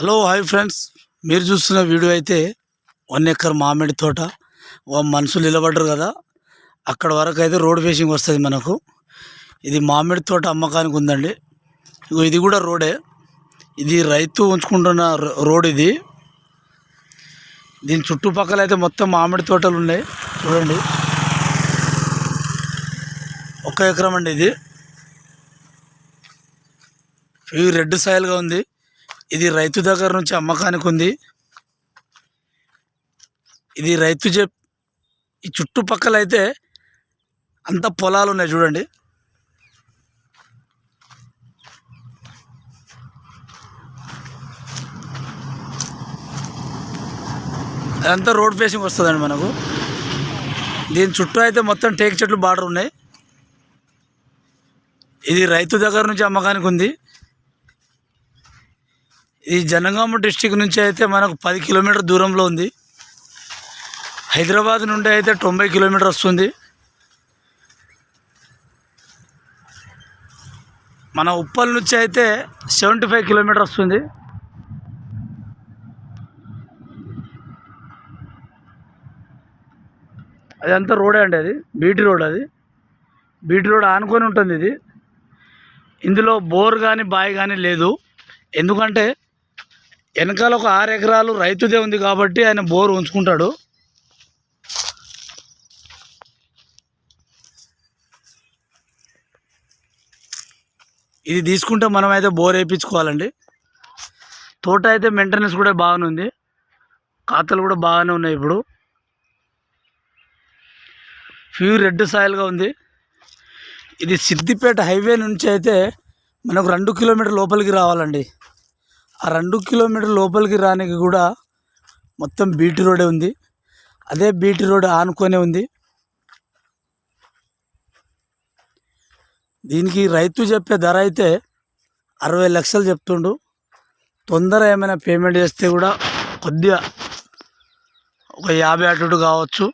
Hello hi friends. మీరు చూస్తున్న video అయితే వన్ ఎకర్ మామిడి తోట. మనుషులు నిలబడ్డరు కదా. అక్కడ వరకు అయితే రోడ్ ఫేసింగ్ వస్తుంది మనకు. ఇది మామిడి తోట అమ్మకానికి ఉందండి. ఇది కూడా రోడే. ఇది రైతు ఉంచుకుంటున్న రో- రోడ్ ఇది. దీని చుట్టుపక్కల అయితే మొత్తం మామిడి తోటలు ఉన్నాయి. చూడండి. ఒక్క ఎకరం అండి ఇది. ఇవి రెడ్ సాయిల్గా ఉంది. ఇది రైతు దగ్గర నుంచి అమ్మకానికి ఉంది. ఇది రైతు చెప్ ఈ చుట్టుపక్కల అయితే అంత పొలాలు ఉన్నాయి చూడండి. అదంతా రోడ్ ఫేసింగ్ వస్తుందండి మనకు. దీని చుట్టూ అయితే మొత్తం టేక్ చెట్లు బార్డర్ ఉన్నాయి. ఇది రైతు దగ్గర నుంచి అమ్మకానికి ఉంది. ఈ జనగామ డిస్టిక్ నుంచి అయితే మనకు పది కిలోమీటర్ దూరంలో ఉంది. హైదరాబాద్ నుండి అయితే తొంభై కిలోమీటర్ వస్తుంది. మన ఉప్పల్ నుంచి అయితే సెవెంటీ ఫైవ్ కిలోమీటర్ వస్తుంది. అదంతా రోడే అండి అది. బీటీ రోడ్ అది. బీటీ రోడ్ ఆనుకొని ఉంటుంది ఇది. ఇందులో బోర్ కానీ బావి కానీ లేదు. ఎందుకంటే వెనకాల ఒక ఆరు ఎకరాలు రైతుదే ఉంది కాబట్టి ఆయన బోర్ ఉంచుకుంటాడు. ఇది తీసుకుంటే మనం అయితే బోర్ వేయించుకోవాలండి. తోట అయితే మెయింటెనెన్స్ కూడా బాగానే ఉంది. ఖాతాలు కూడా బాగానే ఉన్నాయి ఇప్పుడు. ప్యూర్ రెడ్ సాయిల్గా ఉంది. ఇది సిద్దిపేట హైవే నుంచి అయితే మనకు రెండు కిలోమీటర్ లోపలికి రావాలండి. ఆ రెండు కిలోమీటర్ లోపలికి రానికి కూడా మొత్తం బీటీ రోడే ఉంది. అదే బీటీ రోడ్ ఆనుకొనే ఉంది. దీనికి రైతు చెప్పే ధర అయితే అరవై లక్షలు చెప్తుండు. తొందర ఏమైనా పేమెంట్ చేస్తే కూడా కొద్దిగా ఒక యాభై అటు కావచ్చు.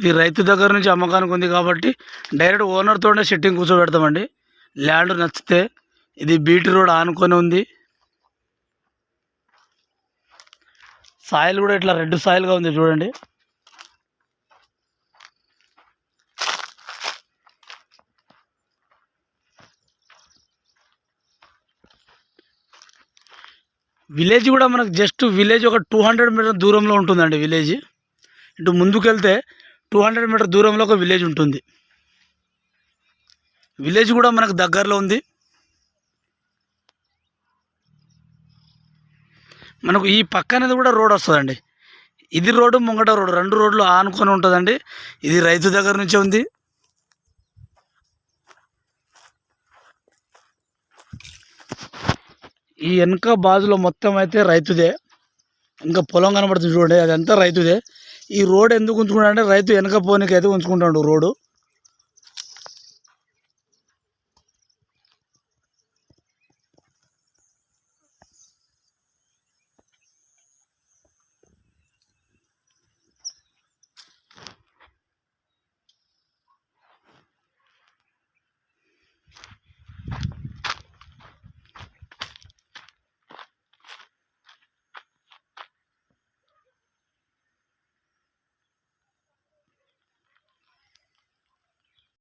ఇది రైతు దగ్గర నుంచి అమ్మకానికి ఉంది కాబట్టి డైరెక్ట్ ఓనర్తోనే సెట్టింగ్ కూర్చోబెడతామండి. ల్యాండ్ నచ్చితే ఇది బీటీ రోడ్ ఆనుకొని ఉంది. సాయిల్ కూడా ఇట్లా రెడ్ సాయిల్గా ఉంది చూడండి. విలేజ్ కూడా మనకు జస్ట్ విలేజ్ ఒక టూ హండ్రెడ్ మీటర్ దూరంలో ఉంటుందండి విలేజ్. ఇటు ముందుకెళ్తే టూ హండ్రెడ్ మీటర్ దూరంలో ఒక విలేజ్ ఉంటుంది. విలేజ్ కూడా మనకు దగ్గరలో ఉంది. మనకు ఈ పక్కనది కూడా రోడ్ వస్తుందండి. ఇది రోడ్డు ముంగట రోడ్డు. రెండు రోడ్లు ఆనుకొని ఉంటుందండి. ఇది రైతు దగ్గర నుంచే ఉంది. ఈ వెనక బాజులో మొత్తం అయితే రైతుదే. ఇంకా పొలం కనబడుతుంది చూడండి అదంతా రైతుదే. ఈ రోడ్ ఎందుకు ఉంచుకుంటా అంటే రైతు వెనక పోనీకి అయితే ఉంచుకుంటాడు రోడ్డు.